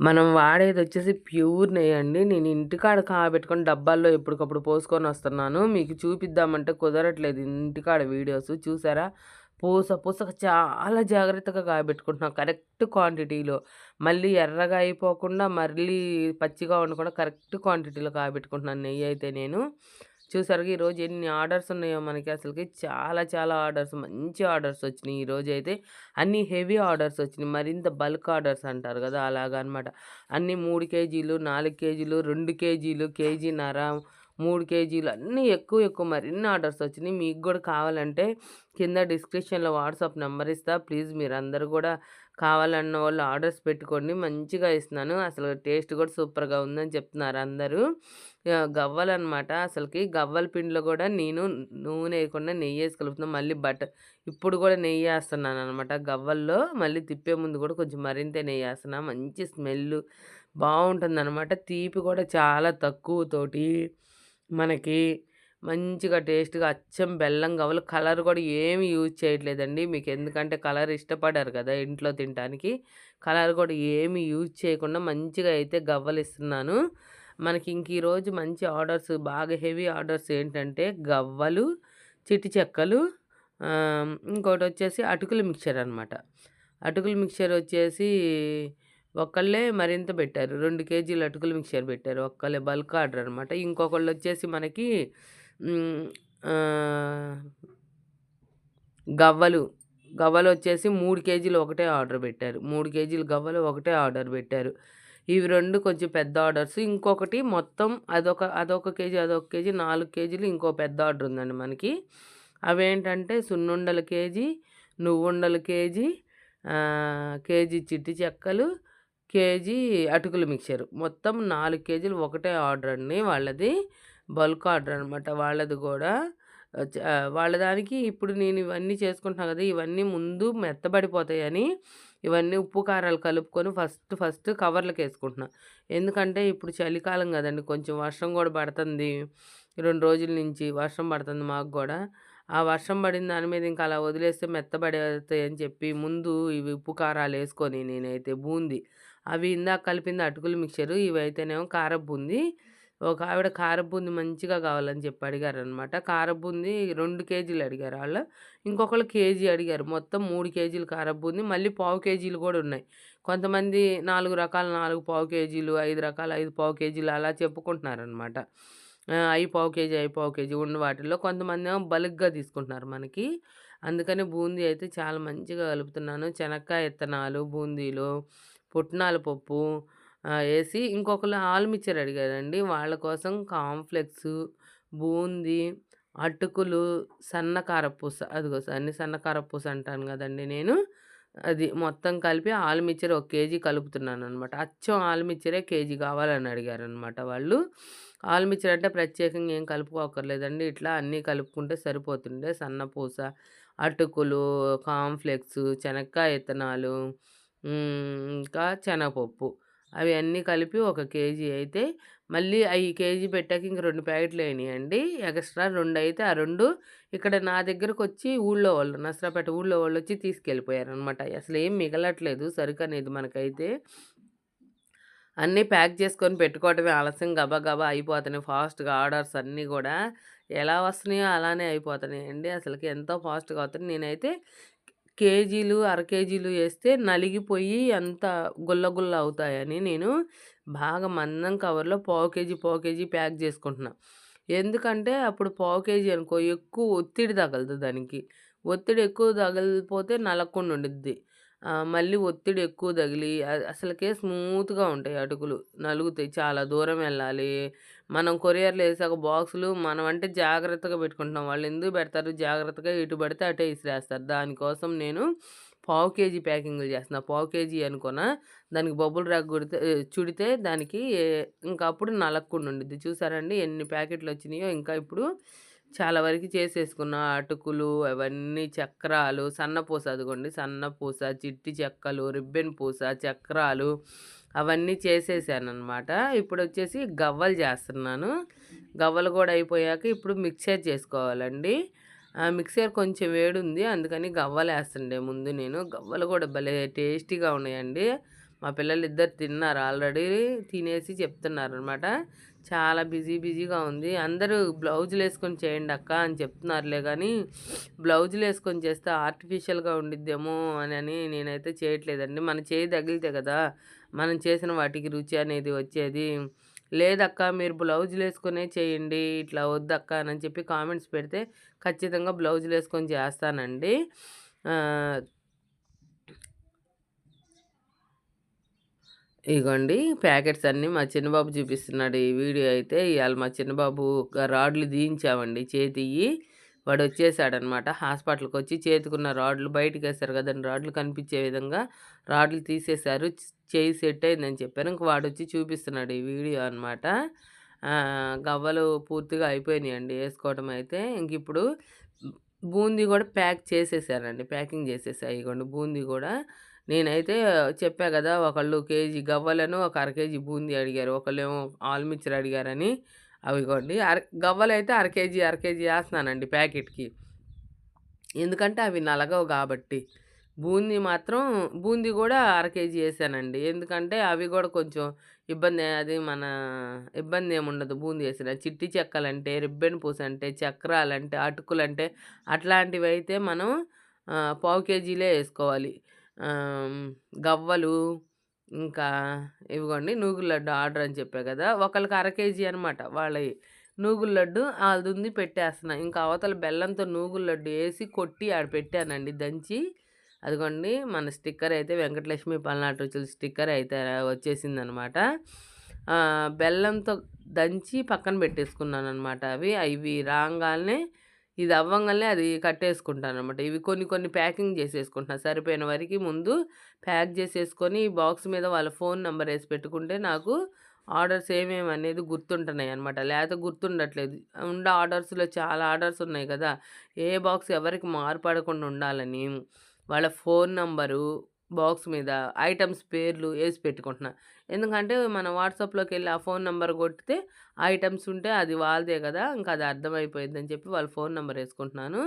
మనం వాడేది వచ్చేసి ప్యూర్ నెయ్యి అండి. నేను ఇంటికాడ కాబెట్టుకొని డబ్బాల్లో ఎప్పటికప్పుడు పోసుకొని వస్తున్నాను. మీకు చూపిద్దామంటే కుదరట్లేదు ఇంటికాడ వీడియోస్. చూసారా? పూస పూసక చాలా జాగ్రత్తగా కాబెట్టుకుంటున్నాను కరెక్ట్ క్వాంటిటీలో. మళ్ళీ ఎర్రగా అయిపోకుండా మళ్ళీ పచ్చిగా ఉండకుండా కరెక్ట్ క్వాంటిటీలో కాబెట్టుకుంటున్నాను నెయ్యి అయితే నేను. చూసారు ఈరోజు ఎన్ని ఆర్డర్స్ ఉన్నాయో మనకి అసలుకి. చాలా చాలా ఆర్డర్స్ మంచి ఆర్డర్స్ వచ్చినాయి ఈరోజు అయితే. అన్ని హెవీ ఆర్డర్స్ వచ్చినాయి. మరింత బల్క్ ఆర్డర్స్ అంటారు కదా అలాగనమాట. అన్ని మూడు కేజీలు నాలుగు కేజీలు రెండు కేజీలు కేజీన్నర మూడు కేజీలు అన్నీ ఎక్కువ ఎక్కువ మరిన్ని ఆర్డర్స్ వచ్చినాయి. మీకు కూడా కావాలంటే కింద డిస్క్రిప్షన్లో వాట్సాప్ నెంబర్ ఇస్తా. ప్లీజ్ మీరు అందరూ కూడా కావాలన్న వాళ్ళు ఆర్డర్స్ పెట్టుకోండి. మంచిగా ఇస్తున్నాను. అసలు టేస్ట్ కూడా సూపర్గా ఉందని చెప్తున్నారు అందరూ. గవ్వలు అనమాట అసలుకి గవ్వల పిండిలో కూడా నేను నూనె వేయకుండా నెయ్యి వేసి కలుపుతున్నాను మళ్ళీ బటర్ ఇప్పుడు కూడా నెయ్యి వేస్తున్నాను అనమాట గవ్వల్లో. మళ్ళీ తిప్పే ముందు కూడా కొంచెం మరింత నెయ్యి వేస్తున్నా. మంచి స్మెల్ బాగుంటుంది అనమాట తీపి కూడా చాలా తక్కువతోటి మనకి మంచిగా టేస్ట్‌గా అచ్చం బెల్లం గవ్వలు కలర్ కూడా ఏమి యూజ్ చేయట్లేదండి. మీకు ఎందుకంటే కలర్ ఇష్టపడారు కదా! ఇంట్లో తినటానికి. కలర్ కూడా ఏమి యూజ్ చేయకుండా మంచిగా అయితే గవ్వలిస్తున్నాను. మనకి ఇంక ఈరోజు మంచి ఆర్డర్స్ బాగా హెవీ ఆర్డర్స్ ఏంటంటే గవ్వలు, చిట్టి చెక్కలు ఇంకోటి వచ్చేసి అటుకుల మిక్చర్ అనమాట. అటుకుల మిక్చర్ వచ్చేసి ఒకళ్ళే మరింత పెట్టారు. రెండు కేజీలు అటుకుల మిక్చర్ పెట్టారు. ఒక్కళ్ళే బల్క్ ఆర్డర్ అనమాట. ఇంకొకళ్ళు వచ్చేసి మనకి గవ్వలు. గవ్వలు వచ్చేసి మూడు కేజీలు ఒకటే ఆర్డర్ పెట్టారు. మూడు కేజీలు గవ్వలు ఒకటే ఆర్డర్ పెట్టారు. ఇవి రెండు కొంచెం పెద్ద ఆర్డర్స్. ఇంకొకటి మొత్తం అదొక అదొక కేజీ, అదొక కేజీ నాలుగు కేజీలు ఇంకో పెద్ద ఆర్డర్ ఉందండి మనకి. అవేంటంటే సున్నుండల కేజీ, నువ్వుండల కేజీ, కేజీ చిట్టి చెక్కలు కేజీ అటుకుల మిక్చర్ మొత్తం నాలుగు కేజీలు ఒకటే ఆర్డర్ అండి వాళ్ళది బల్క్ ఆర్డర్ అనమాట వాళ్ళది కూడా. వాళ్ళ దానికి ఇప్పుడు నేను ఇవన్నీ చేసుకుంటున్నాను కదా ఇవన్నీ ముందు మెత్తబడిపోతాయని ఇవన్నీ ఉప్పు కారాలు కలుపుకొని ఫస్ట్ ఫస్ట్ కవర్లకు వేసుకుంటున్నా. ఎందుకంటే ఇప్పుడు చలికాలం కదండి కొంచెం వర్షం కూడా పడుతుంది. రెండు రోజుల నుంచి వర్షం పడుతుంది మాకు కూడా. ఆ వర్షం పడిన దాని మీద ఇంకా అలా వదిలేస్తే మెత్తబడేస్తాయి అని చెప్పి ముందు ఇవి ఉప్పు కారాలు వేసుకొని నేనైతే బూంది. అవి ఇందాక కలిపింది అటుకులు మిక్చరు ఇవైతేనేమో కారపు బూంది. ఒక ఆవిడ కారబూంది మంచిగా కావాలని చెప్పి అడిగారనమాట కారబూంది రెండు కేజీలు అడిగారు వాళ్ళు ఇంకొకళ్ళు కేజీ అడిగారు. మొత్తం మూడు కేజీలు కారబూంది మళ్ళీ పావు కేజీలు కూడా ఉన్నాయి. కొంతమంది నాలుగు రకాల నాలుగు పావు కేజీలు ఐదు రకాల ఐదు పావు కేజీలు అలా చెప్పుకుంటున్నారనమాట అవి పావు కేజీ అవి పావు కేజీ ఉన్న వాటిల్లో కొంతమంది ఏమో బలుగ్గా తీసుకుంటున్నారు మనకి. అందుకని బూందీ అయితే చాలా మంచిగా కలుపుతున్నాను. శనక్కాయ ఇత్తనాలు బూందీలు పుట్నాల పప్పు వేసి ఇంకొకరు ఆలుమిచ్చర్ అడిగారండి. వాళ్ళ కోసం కాంఫ్లెక్స్ బూందీ అటుకులు సన్న కారపూస అదిగో అన్ని సన్న కారపూస అంటాను కదండి నేను. అది మొత్తం కలిపి ఆలుమిచ్చర్ ఒక కేజీ కలుపుతున్నాను అనమాట అచ్చం ఆలుమిచ్చరే కేజీ కావాలని అడిగారు అనమాట వాళ్ళు. ఆలుమిచ్చర్ అంటే ప్రత్యేకంగా ఏం కలుపుకోకర్లేదండి ఇట్లా అన్నీ కలుపుకుంటే సరిపోతుండే. సన్నపూస అటుకులు కాంఫ్లెక్స్ శనక్కాయ ఇత్తనాలు ఇంకా శనగపప్పు అవి అన్నీ కలిపి ఒక కేజీ అయితే మళ్ళీ అవి కేజీ పెట్టాక ఇంక రెండు ప్యాకెట్లు అయినాయండి. ఎక్స్ట్రా రెండు అయితే ఆ రెండు ఇక్కడ నా దగ్గరకు వచ్చి ఊళ్ళో వాళ్ళు నసరాపేట ఊళ్ళో వాళ్ళు వచ్చి తీసుకెళ్ళిపోయారు అనమాట అసలు ఏం మిగలట్లేదు సరుకు అనేది మనకైతే. అన్నీ ప్యాక్ చేసుకొని పెట్టుకోవటమే ఆలస్యం. గబా గబా అయిపోతున్నాయి ఫాస్ట్గా ఆర్డర్స్ అన్నీ కూడా. ఎలా వస్తున్నాయో అలానే అయిపోతున్నాయండి. అసలుకి ఎంతో ఫాస్ట్గా అవుతుంది నేనైతే కేజీలు అర కేజీలు వేస్తే నలిగిపోయి అంత గుల్లగుల్ల అవుతాయని నేను బాగా మందం కవర్లో పావు కేజీ పావు కేజీ ప్యాక్ చేసుకుంటున్నా. ఎందుకంటే అప్పుడు పావు కేజీ అనుకో ఎక్కువ ఒత్తిడి తగలదు దానికి. ఒత్తిడి ఎక్కువ తగిలిపోతే నలగకుండా ఉండిద్ది. మళ్ళీ ఒత్తిడి ఎక్కువ తగిలి అసలుకే స్మూత్గా ఉంటాయి అటుకులు నలుగుతాయి. చాలా దూరం వెళ్ళాలి మనం కొరియర్లో వేసాక బాక్సులు మనం అంటే జాగ్రత్తగా పెట్టుకుంటున్నాం. వాళ్ళు ఎందుకు పెడతారు? జాగ్రత్తగా ఇటు పడితే అటే ఇసిరేస్తారు. దానికోసం నేను పావు కేజీ ప్యాకింగ్లు చేస్తున్నా. పావు కేజీ అనుకున్న దానికి బొబ్బులు ర్యాక్ కొడితే చుడితే దానికి ఇంకా అప్పుడు నలక్కుండా ఉండిద్ది చూసారండి ఎన్ని ప్యాకెట్లు వచ్చినాయో? ఇంకా ఇప్పుడు చాలా వరకు చేసేసుకున్న. అటుకులు అవన్నీ చక్రాలు సన్నపూస అదిగోండి. సన్నపూస చిట్టి చెక్కలు రిబ్బెన్ పూస చక్రాలు అవన్నీ చేసేసానమాట ఇప్పుడు వచ్చేసి గవ్వలు చేస్తున్నాను. గవ్వలు కూడా అయిపోయాక ఇప్పుడు మిక్సర్ చేసుకోవాలండి. మిక్సర్ కొంచెం వేడి ఉంది అందుకని గవ్వలు వేస్తుండే ముందు నేను. గవ్వలు కూడా భలే టేస్టీగా ఉన్నాయండి. మా పిల్లలు ఇద్దరు తిన్నారు ఆల్రెడీ. తినేసి చెప్తున్నారు అనమాట చాలా బిజీ బిజీగా ఉంది. అందరూ బ్లౌజులు వేసుకొని చేయండి అక్క అని చెప్తున్నారులే కానీ బ్లౌజులు వేసుకొని చేస్తే ఆర్టిఫిషియల్గా ఉండిద్దేమో అని అని నేనైతే చేయట్లేదండి. మన చేయి తగిలితే కదా మనం చేసిన వాటికి రుచి అనేది వచ్చేది. లేదక్క మీరు బ్లౌజులు వేసుకునే చేయండి ఇట్లా వద్దక్క అని చెప్పి కామెంట్స్ పెడితే ఖచ్చితంగా బ్లౌజులు వేసుకొని చేస్తానండి. ఇగోండి ప్యాకెట్స్ అన్నీ మా చిన్నబాబు చూపిస్తున్నాడు ఈ వీడియో అయితే. ఇవాళ మా చిన్నబాబు రాడ్లు దీయించామండి చేతియ్యి. వాడు వచ్చేసాడనమాట హాస్పిటల్కి వచ్చి చేతుకున్న రాడ్లు బయటకు వేస్తారు కదండి రాడ్లు కనిపించే విధంగా రాడ్లు తీసేశారు. చేయి సెట్ అయిందని చెప్పారు ఇంక వాడు వచ్చి చూపిస్తున్నాడు ఈ వీడియో అనమాట. గవ్వలు పూర్తిగా అయిపోయినాయండి వేసుకోవడం అయితే. ఇంక ఇప్పుడు బూందీ కూడా ప్యాక్ చేసేసారండి. ప్యాకింగ్ చేసేసాయి ఇగోండి బూందీ కూడా. నేనైతే చెప్పా కదా ఒకళ్ళు కేజీ గవ్వలను ఒక అర కేజీ బూందీ అడిగారు. ఒకళ్ళు ఏమో ఆల్మిచ్చర్ అడిగారని. అవిగోండి. అర గవ్వలు అయితే అర కేజీ అర కేజీ వేస్తున్నానండి ప్యాకెట్కి. ఎందుకంటే అవి నలగవు కాబట్టి. బూందీ మాత్రం బూందీ కూడా అర కేజీ వేసానండి. ఎందుకంటే అవి కూడా కొంచెం ఇబ్బంది అది మన ఇబ్బంది ఏముండదు బూందీ వేసిన చిట్టి చెక్కలంటే రిబ్బెన్ పూస అంటే చక్రాలంటే అటుకులంటే అట్లాంటివి అయితే మనం పావు కేజీలే వేసుకోవాలి. గవ్వలు ఇంకా ఇవిగోండి నూగుల లడ్డు ఆర్డర్ అని చెప్పా కదా ఒకళ్ళకి అర కేజీ అనమాట వాళ్ళవి. నూగుల లడ్డు అది ఉంది పెట్టేస్తున్నా. ఇంకా అవతల బెల్లంతో నూగుల లడ్డు వేసి కొట్టి ఆడ పెట్టానండి దంచి. అదిగోండి మన స్టిక్కర్ అయితే వెంకటలక్ష్మి పల్నాటి రుచుల స్టిక్కర్ అయితే వచ్చేసింది అనమాట బెల్లంతో దంచి పక్కన పెట్టేసుకున్నాను అనమాట అవి. అవి రాగానే ఇది అవ్వంగానే అది కట్టేసుకుంటాను అనమాట ఇవి కొన్ని కొన్ని ప్యాకింగ్ చేసేసుకుంటున్నాను సరిపోయిన వరకు ముందు ప్యాక్ చేసేసుకొని బాక్స్ మీద వాళ్ళ ఫోన్ నెంబర్ వేసి పెట్టుకుంటే నాకు ఆర్డర్స్ ఏమేమి అనేది గుర్తుంటున్నాయి అనమాట లేకపోతే గుర్తుండట్లేదు. ఉండే ఆర్డర్స్లో చాలా ఆర్డర్స్ ఉన్నాయి కదా. ఏ బాక్స్ ఎవరికి మార్పడకుండా ఉండాలని వాళ్ళ ఫోన్ నంబరు బాక్స్ మీద ఐటమ్స్ పేర్లు వేసి పెట్టుకుంటున్నా. ఎందుకంటే మన వాట్సాప్లోకి వెళ్ళి ఆ ఫోన్ నెంబర్ కొట్టితే ఐటమ్స్ ఉంటే అది వాళ్ళదే కదా ఇంకా అది అర్థమైపోయిందని చెప్పి వాళ్ళ ఫోన్ నెంబర్ వేసుకుంటున్నాను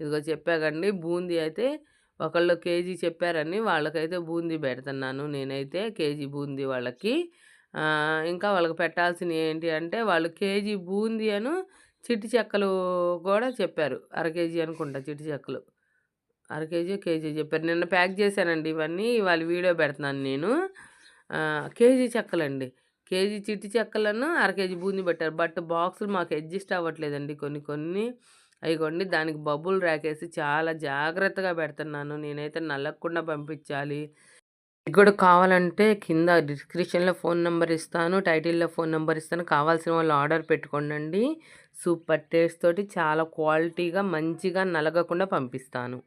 ఇదిగో చెప్పాకండి బూందీ అయితే ఒకళ్ళు కేజీ చెప్పారని వాళ్ళకైతే బూందీ పెడుతున్నాను నేనైతే కేజీ బూందీ వాళ్ళకి. ఇంకా వాళ్ళకి పెట్టాల్సినవి ఏంటి అంటే వాళ్ళు కేజీ బూందీ అను చిట్టి చెక్కలు కూడా చెప్పారు. అర కేజీ అనుకుంటా చిట్టి చెక్కలు. అర కేజీ కేజీ చెప్పారు. నిన్న ప్యాక్ చేశానండి ఇవన్నీ. ఇవాళ వీడియో పెడుతున్నాను నేను. కేజీ చెక్కలండి. కేజీ చిట్టి చెక్కలను అర కేజీ బూంది పెట్టారు. బట్ బాక్సులు మాకు అడ్జస్ట్ అవ్వట్లేదండి కొన్ని కొన్ని. అవి దానికి బబ్బులు రాకేసి చాలా జాగ్రత్తగా పెడుతున్నాను. నేనైతే నల్లకుండా పంపించాలి. మీకు కూడా కావాలంటే కింద డిస్క్రిప్షన్లో ఫోన్ నెంబర్ ఇస్తాను. టైటిల్లో ఫోన్ నెంబర్ ఇస్తాను. కావాల్సిన వాళ్ళు ఆర్డర్ పెట్టుకోండి సూపర్ టేస్ట్ తోటి చాలా క్వాలిటీగా మంచిగా నలగకుండా పంపిస్తాను.